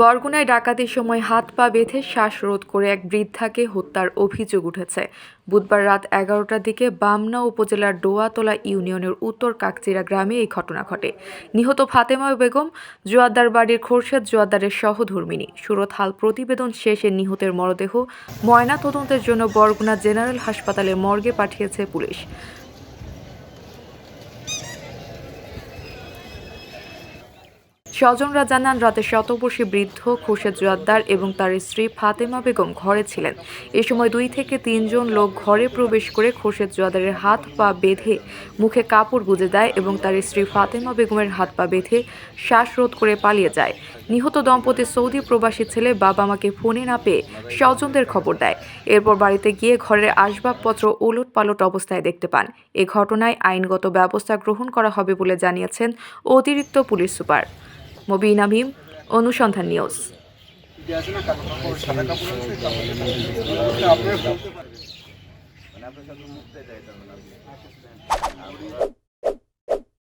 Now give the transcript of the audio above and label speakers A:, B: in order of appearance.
A: বরগুনায় ডাকাতির সময় হাত পা বেঁধে শ্বাসরোধ করে এক বৃদ্ধাকে হত্যার অভিযোগ উঠেছে। বুধবার রাত এগারোটার দিকে বামনা উপজেলার ডোয়াতলা ইউনিয়নের উত্তর কাকচিরা গ্রামে এই ঘটনা ঘটে। নিহত ফাতেমা বেগম জোয়াদ্দার বাড়ির খোরশেদ জোয়াদ্দারের সহধর্মিনী সুরত হাল প্রতিবেদন শেষে নিহতের মরদেহ ময়না তদন্তের জন্য বরগুনা জেনারেল হাসপাতালে মর্গে পাঠিয়েছে পুলিশ। স্বজনরা জানান, রাতে শতবর্ষী বৃদ্ধ খোরশেদ জোয়াদ্দার এবং তার স্ত্রী ফাতেমা বেগম ঘরে ছিলেন। এ সময় দুই থেকে তিনজন লোক ঘরে প্রবেশ করে খোরশেদ জোয়াদ্দারের হাত পা বেঁধে মুখে কাপড় গুঁজে দেয় এবং তার স্ত্রী ফাতেমা বেগমের হাত পা বেঁধে শ্বাসরোধ করে পালিয়ে যায়। নিহত দম্পতি সৌদি প্রবাসী ছেলে বাবা মাকে ফোনে না পেয়ে স্বজনদের খবর দেয়। এরপর বাড়িতে গিয়ে ঘরের আসবাবপত্র ওলট পালট অবস্থায় দেখতে পান। এ ঘটনায় আইনগত ব্যবস্থা গ্রহণ করা হবে বলে জানিয়েছেন অতিরিক্ত পুলিশ সুপার। মবিন আমিম অনুসন্ধান নিউজ।
B: আপনারা